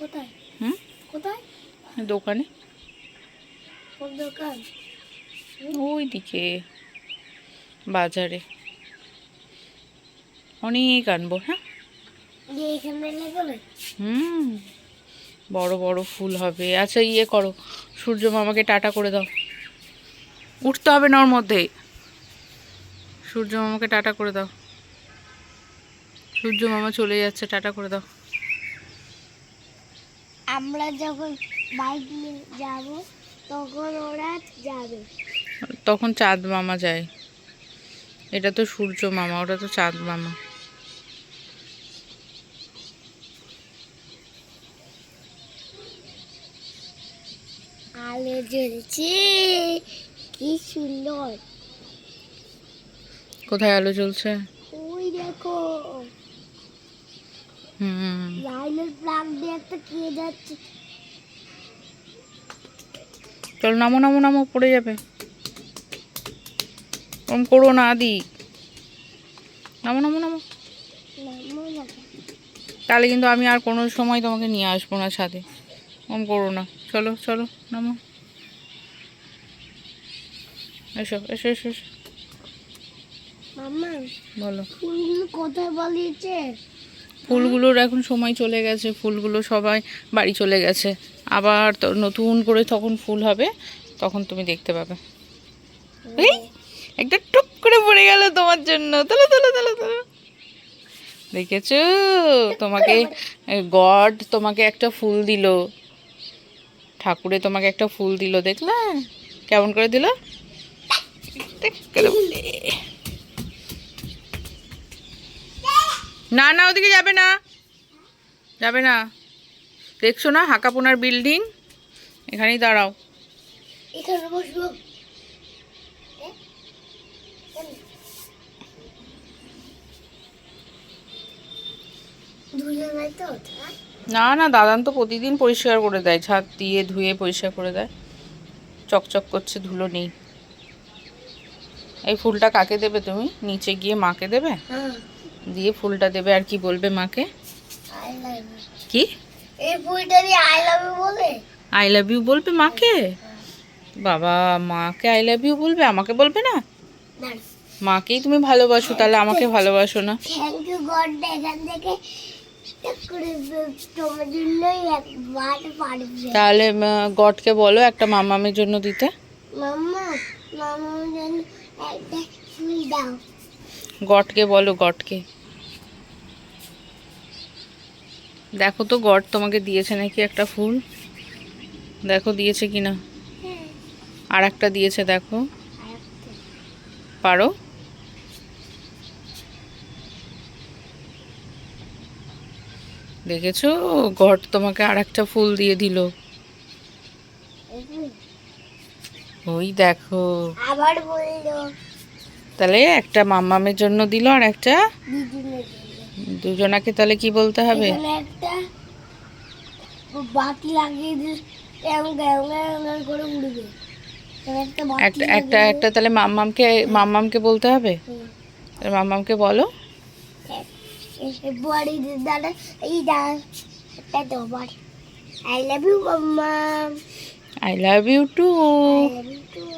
কোথায়? হুম? কোথায়? দোকানে। দোকান? ওই দিকে বাজারে। অনেক আনব হ্যাঁ? হুম বড় বড় ফুল হবে। আচ্ছা ইয়ে করো সূর্য মামাকে টাটা করে দাও। উঠতে হবে না ওর মধ্যে। সূর্য মামাকে টাটা করে দাও। সূর্য মামা চলে যাচ্ছে টাটা করে দাও। আমরা যখন বাইক নিয়ে যাব তখন ওরা যাবে। তখন চাঁদ মামা যায়। এটা তো সূর্য মামা ওটা তো চাঁদ মামা। আলো জ্বলছে কি সুন্দর। কোথায় আলো জ্বলছে? ওই দেখো। হুম। লাইনের প্লাগ দিয়ে একটা কে যাচ্ছে। চল নামো নামো নামো পড়ে যাবে। ওরম করো না আদি। নামো নামো নামো। তাহলে কিন্তু আমি আর কোনো সময় তোমাকে নিয়ে আসব না সাথে ওরম করো না। চলো চলো নামো। এসো এসো এসো এসো। মামা বলো। ফুলগুলো কোথায় বলিয়েছে? ফুলগুলোর এখন সময় চলে গেছে, ফুলগুলো সবাই বাড়ি চলে গেছে। আবার নতুন করে তখন ফুল হবে, তখন তুমি দেখতে পাবে। এই, একটা টুক করে পড়ে গেল তোমার জন্য। তোলো তোলো তোলো তোলো। দেখেছ? তোমাকে গড তোমাকে একটা ফুল দিল। ঠাকুরে তোমাকে একটা ফুল দিল, দেখলে? কেমন করে দিল? করে না না ওদিকে যাবে না। যাবে না। দেখছ না হাকাপোনার বিল্ডিং এখানেই দাঁড়াও। এখানে বসবো? না না দাদান তো প্রতিদিন পরিষ্কার করে দেয়। ছাদ দিয়ে ধুয়ে পরিষ্কার করে দেয়। চকচক করছে ধুলো নেই। এই ফুলটা কাকে দেবে তুমি? নিচে গিয়ে মাকে দেবে? হ্যাঁ। দিয়ে ফুলটা দেবে আর কি বলবে মাকে? কি? এই ফুলটা দিয়ে আই লাভ ইউ বলে? আই লাভ ইউ বলবে মাকে? বাবা মাকে আই লাভ ইউ বলবে? আমাকে বলবে না? মাকেই তুমি ভালোবাসো তাহলে আমাকে ভালোবাসো না। থ্যাংক ইউ গড এখান থেকে তাহলে গডকে বলো একটা মামামের জন্য দিতে। মাম্মা মামার জন্য একটা ফুল দাও। গডকে বলো গটকে দেখো তো গড তোমাকে দিয়েছে নাকি একটা ফুল? দেখো দিয়েছে কি না আর একটা দিয়েছে দেখো। পারো? দেখেছ? গড তোমাকে আর একটা ফুল দিয়ে দিল। ওই দেখো। আবার বলল। তাহলে একটা মাম্মামের জন্য দিল আর একটা দুজনাকে তাহলে কি বলতে হবে? একটা বাতি লাগিয়ে একটা একটা একটা তাহলে মাম্মামকে মাম্মামকে বলতে হবে? মাম্মামকে বলো। বাড়ি দাদা এই দা তো I love you mama I love you too I love you too